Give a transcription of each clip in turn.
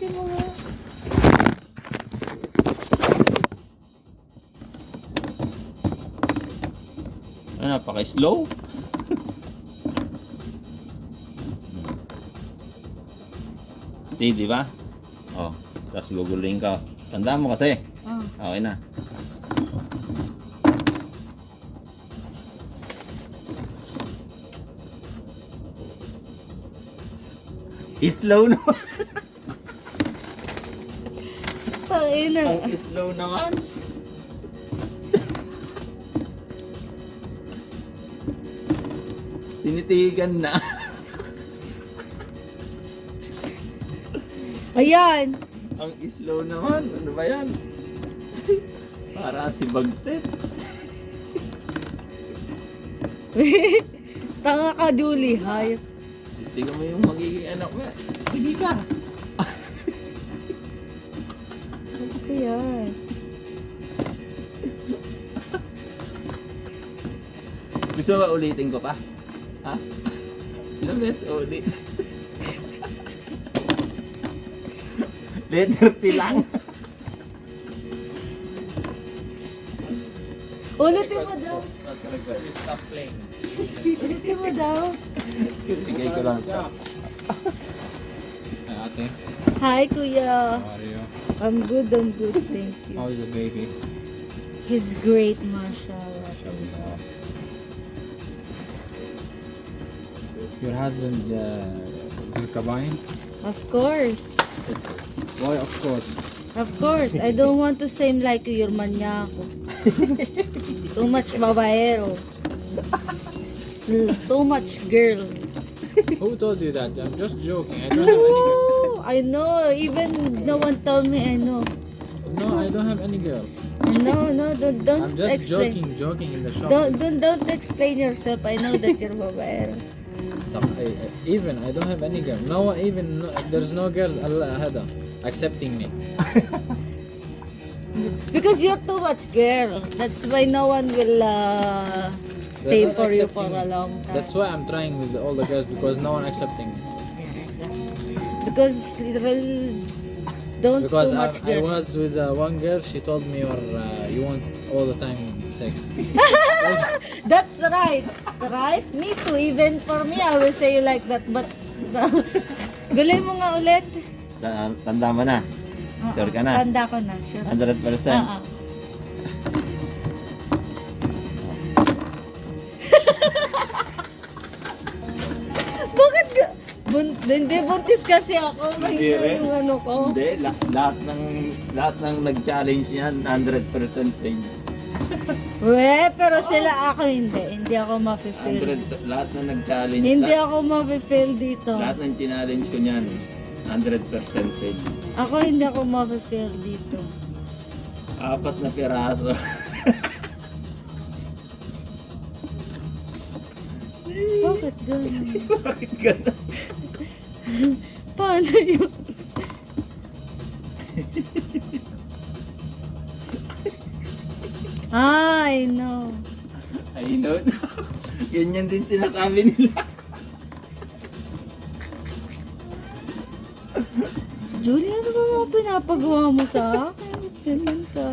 Ulitin mo nga. Ano, napaka-slow. Di, di ba? Oh, tapos guguluhin ka. Tandaan mo kasi. Oh. Okay na. Slow naman. Tangina. Ang slow naman. Tinitigan na. Ayan. Ang slow naman. Ano ba yan? Para si Bagtet. Tanga ka, Julie. Hayop. Tingnan mo yung magiging anak mo. Sige ka. Gusto ba ulitin ko pa? Ha? Ilang beses ulit? Letter T lang. Ulitin mo daw. Stop playing. Ulitin mo daw. Bigay ko lang. Ate, Hi, kuya. how are you? I'm good, I'm good. Thank you. How is the baby? He's great, mashallah. Mashallah. Your husband, uh, Zulkabain? Of course. Why, of course. Of course. I don't want to seem like you're manyako. Too much babaero. Too much girl. Who told you that? I'm just joking. I don't have any girl. I know. Even no one told me I know. No, I don't have any girl. No, no, don't, don't I'm just explain. joking, joking in the shop. Don't, don't, don't explain yourself. I know that you're babaero I, I- even I don't have any girl. No one even no, there's no girl Allah هذا accepting me. Because you're too much girl. That's why no one will uh, stay They're not for you accepting for a me. long time. That's why I'm trying with all the girls because no one accepting me. Yeah, exactly. Because literal, Don't Because too I, much I girl. was with uh, one girl, she told me you're uh, you want all the time sex. That's right. Right? Me too. Even for me, I will say like that. But, gulay mo nga ulit. Ta- Tanda mo na. Oo, Sure ka na? Tanda ko na. Sure. 100%. Oo. Bun- hindi, buntis kasi ako. Hindi Mahina rin. yung ano ko. Hindi, la- lahat ng lahat ng nag-challenge niyan 100% page. We, pero sila ako hindi. Hindi ako. 100 lahat ng nag-challenge. Hindi lahat, ako ma-feel dito. lahat ng challenge ko niyan 100% page. Ako hindi ako ma-feel dito. Apat na piraso. Bakit ganun? Bakit ganun? Paano yun? I know. I know. Ganyan din sinasabi nila. Julie, ano ba mga pinapagawa mo sa akin? Ganyan ka.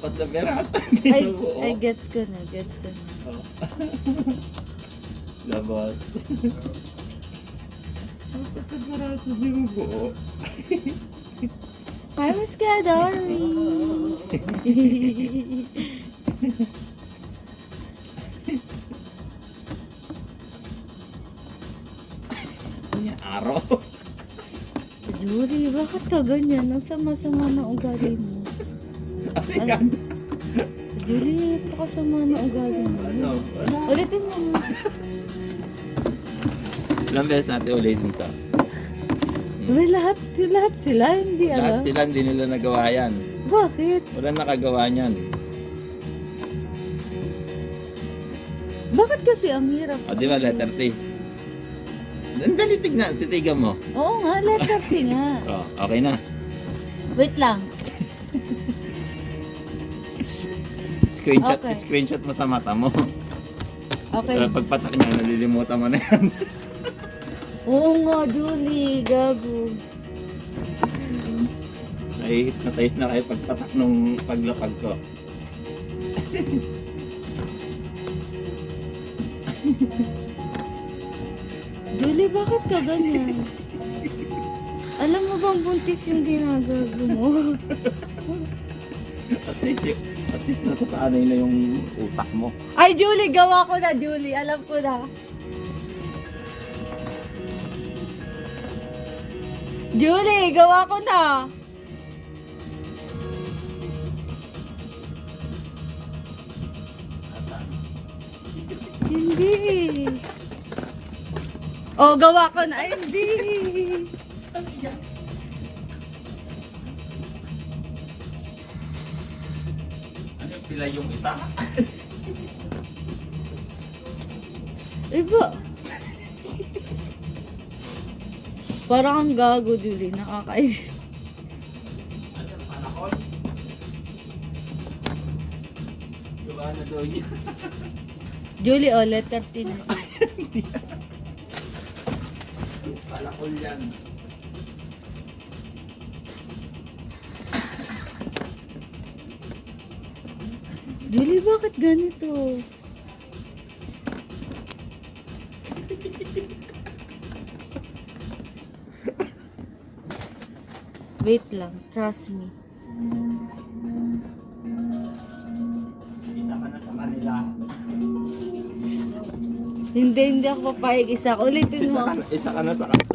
Apat na piraso. Ay, Binubuo. ay, gets ko na, gets ko na. Oh. Labas. Apat na piraso binubuo. I'm scared, Ari. Yan, araw. Julie, bakit ka ganyan? Ang sama-sama na ugali mo. Ano yan? Julie, pakasama na ugali mo. Ano? Ano? Ulitin mo. Ilang beses natin ulitin to? Uy, lahat, lahat sila, hindi Lahat alam. sila hindi nila nagawa yan. Bakit? Wala nakagawa niyan. Bakit kasi ang hirap? O di ba, letter T? Ang dali tignan, titigan mo. Oo nga, letter T nga. O, okay na. Wait lang. Screenshot, Okay. screenshot mo sa mata mo. Okay. Uh, pagpatak niya, nalilimutan mo na yan. Oo nga, Julie. Gago. Nai-hypnotize na kayo pagpatak nung paglapag ko. Julie, bakit ka ganyan? Alam mo bang buntis yung ginagago mo? At least, at least nasasanay na yung utak mo. Ay, Julie, gawa ko na, Julie. Alam ko na. Julie, gawa ko na. Hindi. Oh, gawa ko na. Hindi. Ano yung isa? Iba. Parang ang gago, Julie. Nakakainis. Julie, oh, letter T na. Palakol yan. Julie, bakit ganito? Wait lang, trust me. Isa ka na sa kanila. Hindi, hindi ako papayag isa. Ulitin Isa mo. ka na, isa ka na sa kanila.